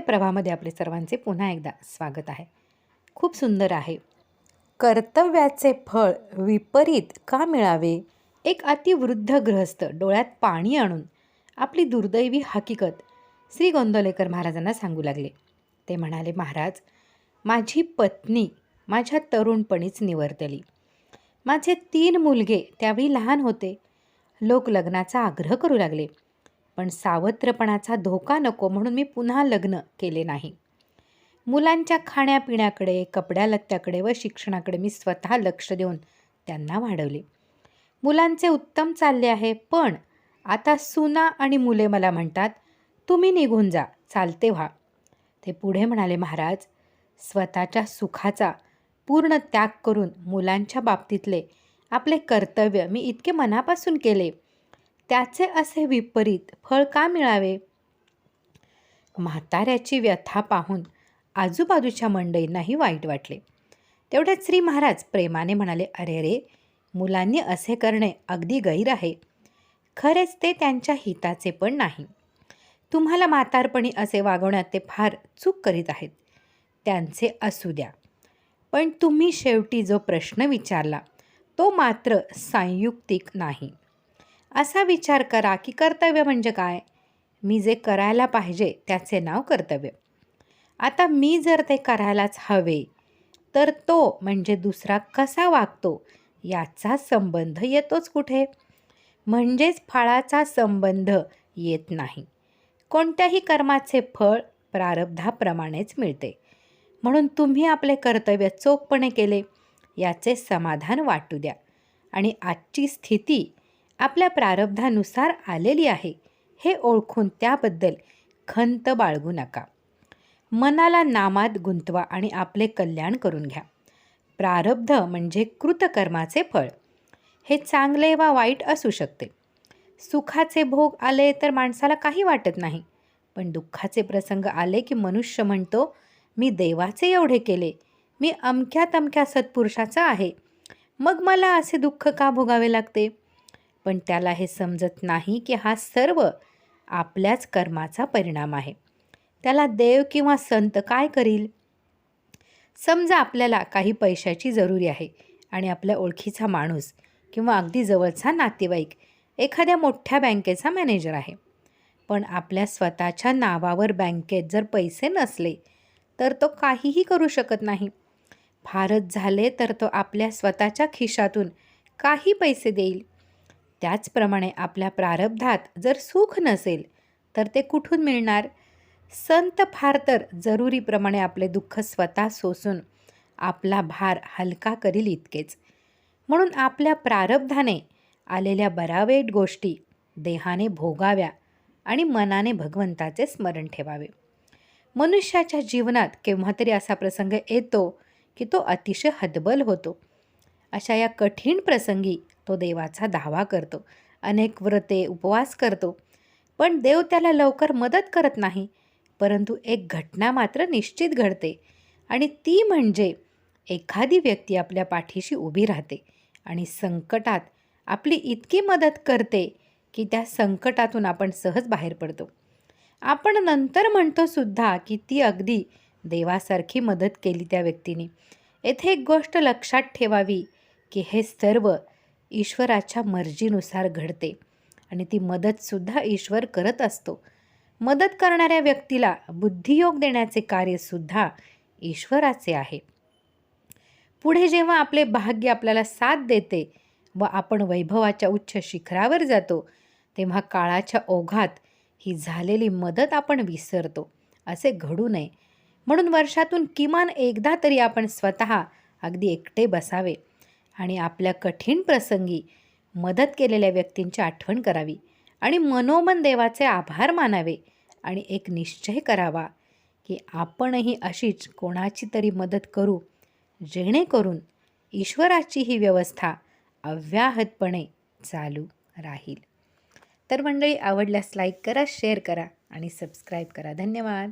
प्रवाहामध्ये आपले सर्वांचे पुन्हा एकदा स्वागत आहे. खूप सुंदर आहे. कर्तव्याचे फळ विपरीत का मिळावे? एक अतिवृद्ध गृहस्थ डोळ्यात पाणी आणून आपली दुर्दैवी हकीकत श्री गोंदवलेकर महाराजांना सांगू लागले. ते म्हणाले महाराज माझी पत्नी माझ्या तरुणपणीच निवर्तली. माझे तीन मुलगे त्यावेळी लहान होते. लोक लग्नाचा आग्रह करू लागले. पण सावत्रपणाचा धोका नको म्हणून मी पुन्हा लग्न केले नाही. मुलांच्या खाण्यापिण्याकडे कपड्यालत्त्याकडे व शिक्षणाकडे मी स्वतः लक्ष देऊन त्यांना वाढवले. मुलांचे उत्तम चालले आहे पण आता सुना आणि मुले मला म्हणतात तुम्ही निघून जा चालते व्हा. ते पुढे म्हणाले महाराज स्वतःच्या सुखाचा पूर्ण त्याग करून मुलांच्या बाबतीतले आपले कर्तव्य मी इतके मनापासून केले. त्याचे असे विपरीत फळ का मिळावे? म्हाताऱ्याची व्यथा पाहून आजूबाजूच्या मंडईंनाही वाईट वाटले. तेवढ्यात श्री महाराज प्रेमाने म्हणाले अरे रे मुलांनी असे करणे अगदी गैर आहे. खरेच ते त्यांच्या हिताचे पण नाही. तुम्हाला म्हातारपणी असे वागवण्यात ते फार चूक करीत आहेत. त्यांचे असू द्या. पण तुम्ही शेवटी जो प्रश्न विचारला तो मात्र संयुक्तिक नाही. असा विचार करा की कर्तव्य म्हणजे काय? मी जे करायला पाहिजे त्याचे नाव कर्तव्य. आता मी जर ते करायलाच हवे तर तो म्हणजे दुसरा कसा वागतो याचा संबंध येतोच कुठे? म्हणजेच फळाचा संबंध येत नाही. कोणत्याही कर्माचे फळ प्रारब्धाप्रमाणेच मिळते. म्हणून तुम्ही आपले कर्तव्य चोखपणे केले याचे समाधान वाटू द्या. आणि आजची स्थिती आपल्या प्रारब्धानुसार आलेली आहे हे ओळखून त्याबद्दल खंत बाळगू नका. मनाला नामात गुंतवा आणि आपले कल्याण करून घ्या. प्रारब्ध म्हणजे कृतकर्माचे फळ. हे चांगले वा वाईट असू शकते. सुखाचे भोग आले तर माणसाला काही वाटत नाही. पण दुःखाचे प्रसंग आले की मनुष्य म्हणतो मी देवाचे एवढे केले. मी अमक्या तमक्या सत्पुरुषाचा आहे. मग मला असे दुःख का भोगावे लागते? पण त्याला हे समजत नाही की हा सर्व आपल्याच कर्माचा परिणाम आहे. त्याला देव किंवा संत काय करील? समजा आपल्याला काही पैशाची जरुरी आहे आणि आपल्या ओळखीचा माणूस किंवा अगदी जवळचा नातेवाईक एखाद्या मोठ्या बँकेचा मॅनेजर आहे. पण आपल्या स्वतःच्या नावावर बँकेत जर पैसे नसले तर तो काहीही करू शकत नाही. फारच झाले तर तो आपल्या स्वतःच्या खिशातून काही पैसे देईल. त्याचप्रमाणे आपल्या प्रारब्धात जर सुख नसेल तर ते कुठून मिळणार? संत फार तर जरुरीप्रमाणे आपले दुःख स्वतः सोसून आपला भार हलका करील इतकेच. म्हणून आपल्या प्रारब्धाने आलेल्या बरावेट गोष्टी देहाने भोगाव्या आणि मनाने भगवंताचे स्मरण ठेवावे. मनुष्याच्या जीवनात केव्हा तरी असा प्रसंग येतो की तो अतिशय हतबल होतो. अशा या कठीण प्रसंगी तो देवाचा धावा करतो. अनेक व्रते उपवास करतो. पण देव त्याला लवकर मदत करत नाही. परंतु एक घटना मात्र निश्चित घडते. आणि ती म्हणजे एखादी व्यक्ती आपल्या पाठीशी उभी राहते आणि संकटात आपली इतकी मदत करते की त्या संकटातून आपण सहज बाहेर पडतो. आपण नंतर म्हणतो सुद्धा की ती अगदी देवासारखी मदत केली त्या व्यक्तीने. येथे एक गोष्ट लक्षात ठेवावी की हे सर्व ईश्वराच्या मर्जीनुसार घडते आणि ती मदतसुद्धा ईश्वर करत असतो. मदत करणाऱ्या व्यक्तीला बुद्धियोग देण्याचे कार्यसुद्धा ईश्वराचे आहे. पुढे जेव्हा आपले भाग्य आपल्याला साथ देते व आपण वैभवाच्या उच्च शिखरावर जातो तेव्हा काळाच्या ओघात ही झालेली मदत आपण विसरतो असे घडू नये. म्हणून वर्षातून किमान एकदा तरी आपण स्वतः अगदी एकटे बसावे. आणि आपल्या कठीण प्रसंगी मदत केलेल्या व्यक्तींची आठवण करावी आणि मनोमन देवाचे आभार मानावे आणि एक निश्चय करावा की आपणही अशीच कोणाची तरी मदत करू जेणेकरून ईश्वराची ही व्यवस्था अव्याहतपणे चालू राहील. तर मंडळी आवडल्यास लाईक करा शेअर करा आणि सबस्क्राईब करा. धन्यवाद.